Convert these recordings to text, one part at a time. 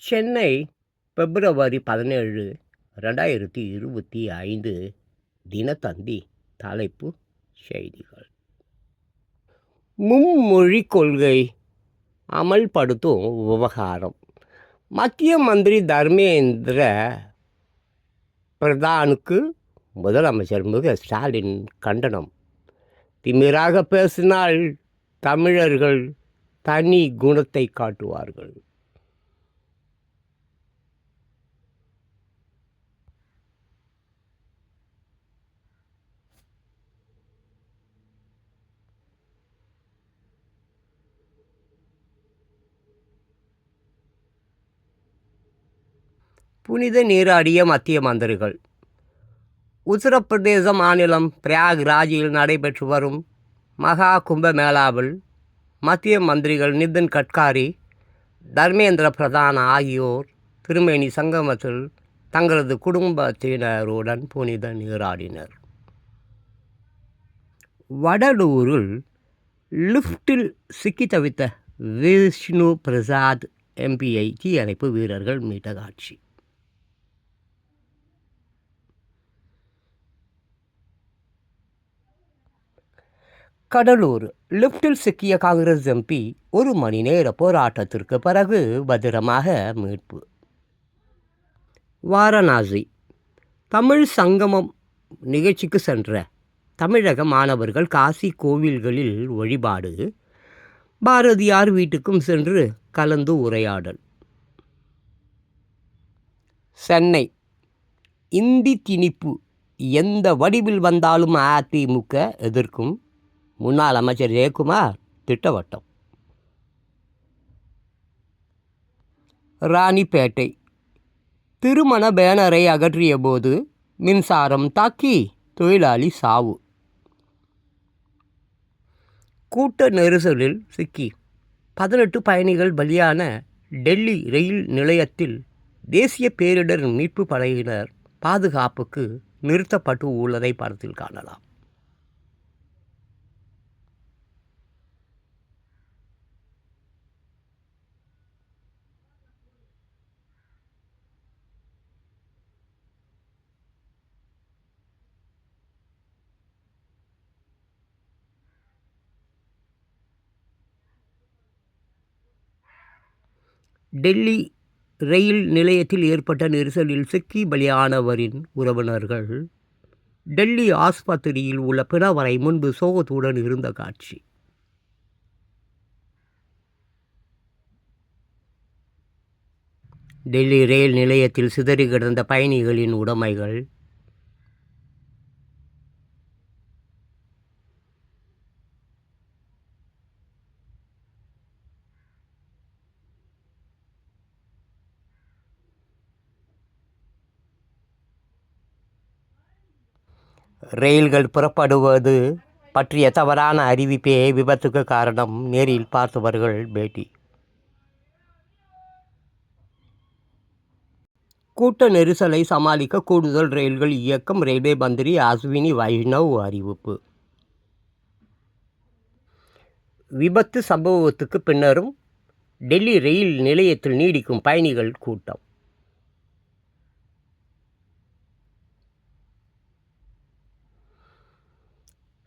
சென்னை பிப்ரவரி பதினேழு ரெண்டாயிரத்தி இருபத்தி ஐந்து தினத்தந்தி தலைப்பு செய்திகள். மும்மொழி கொள்கை அமல்படுத்தும் விவகாரம். மத்திய மந்திரி தர்மேந்திர பிரதானுக்கு முதலமைச்சர் முக ஸ்டாலின் கண்டனம். திமிராக பேசினால் தமிழர்கள் தனி குணத்தை காட்டுவார்கள். புனித நீராடிய மத்திய மந்திரிகள். உத்தரப்பிரதேச மாநிலம் பிரயாக்ராஜியில் நடைபெற்று வரும் மகா கும்பமேளாவில் மத்திய மந்திரிகள் நிதின் கட்காரி தர்மேந்திர பிரதான் ஆகியோர் திருமேனி சங்கமத்தில் தங்களது குடும்பத்தினருடன் புனித நீராடினர். வடலூரில் லிஃப்டில் சிக்கி தவித்த விஷ்ணு பிரசாத் எம்பியை தீயணைப்பு வீரர்கள் மீட்ட காட்சி கடலூர் லிப்டில் சிக்கிய காங்கிரஸ் எம்பி ஒரு மணி நேர போராட்டத்திற்கு பிறகு பத்திரமாக மீட்பு. வாரணாசி தமிழ் சங்கமம் நிகழ்ச்சிக்கு சென்ற தமிழக மாணவர்கள் காசி கோவில்களில் வழிபாடு பாரதியார் வீட்டுக்கும் சென்று கலந்து உரையாடல். சென்னை இந்தி திணிப்பு எந்த வடிவில் வந்தாலும் அதிமுக எதிர்க்கும் முன்னாள் அமைச்சர் ஜெயக்குமார் திட்டவட்டம். ராணிப்பேட்டை. திருமண பேனரை அகற்றிய போது மின்சாரம் தாக்கி தொழிலாளி சாவு. கூட்ட நெரிசலில் சிக்கி. பதினெட்டு பயணிகள் பலியான டெல்லி ரயில் நிலையத்தில் தேசிய பேரிடர் மீட்பு படையினர் பாதுகாப்புக்கு நிறுத்தப்பட்டு உள்ளதை படத்தில் காணலாம். டெல்லி ரயில் நிலையத்தில் ஏற்பட்ட நெரிசலில் சிக்கி பலியானவரின் உறவினர்கள் டெல்லி ஆஸ்பத்திரியில் உள்ள பிணவரை முன்பு சோகத்துடன் இருந்த காட்சி. டெல்லி ரயில் நிலையத்தில் சிதறி கிடந்த பயணிகளின் உடைமைகள் ரயில்கள் புறப்படுவது பற்றிய தவறான அறிவிப்பே விபத்துக்கு காரணம் நேரில் பார்த்தவர்கள் பேட்டி. கூட்ட நெரிசலை சமாளிக்க கூடுதல் ரயில்கள் இயக்கம் ரயில்வே மந்திரி அஸ்வினி வைஷ்ணவ் அறிவிப்பு. விபத்து சம்பவத்துக்கு பின்னரும் டெல்லி ரயில் நிலையத்தில் நீடிக்கும் பயணிகள் கூட்டம்.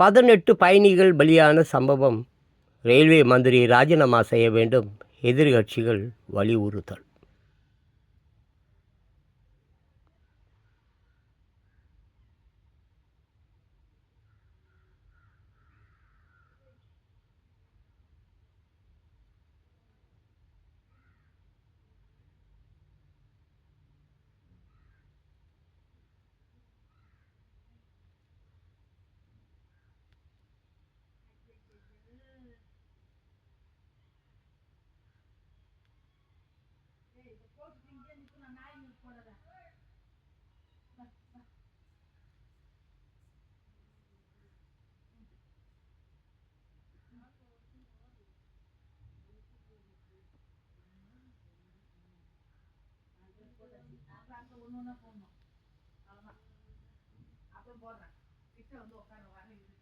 பதினெட்டு பயணிகள் பலியான சம்பவம். ரயில்வே மந்திரி ராஜினாமா செய்ய வேண்டும். எதிர்கட்சிகள் வலியுறுத்தல். ஒன்று ஒன்றா போடணும். அவ்வளோதான் அப்புறம் போடுறேன். கிட்ட வந்து உட்கார வர இருக்கு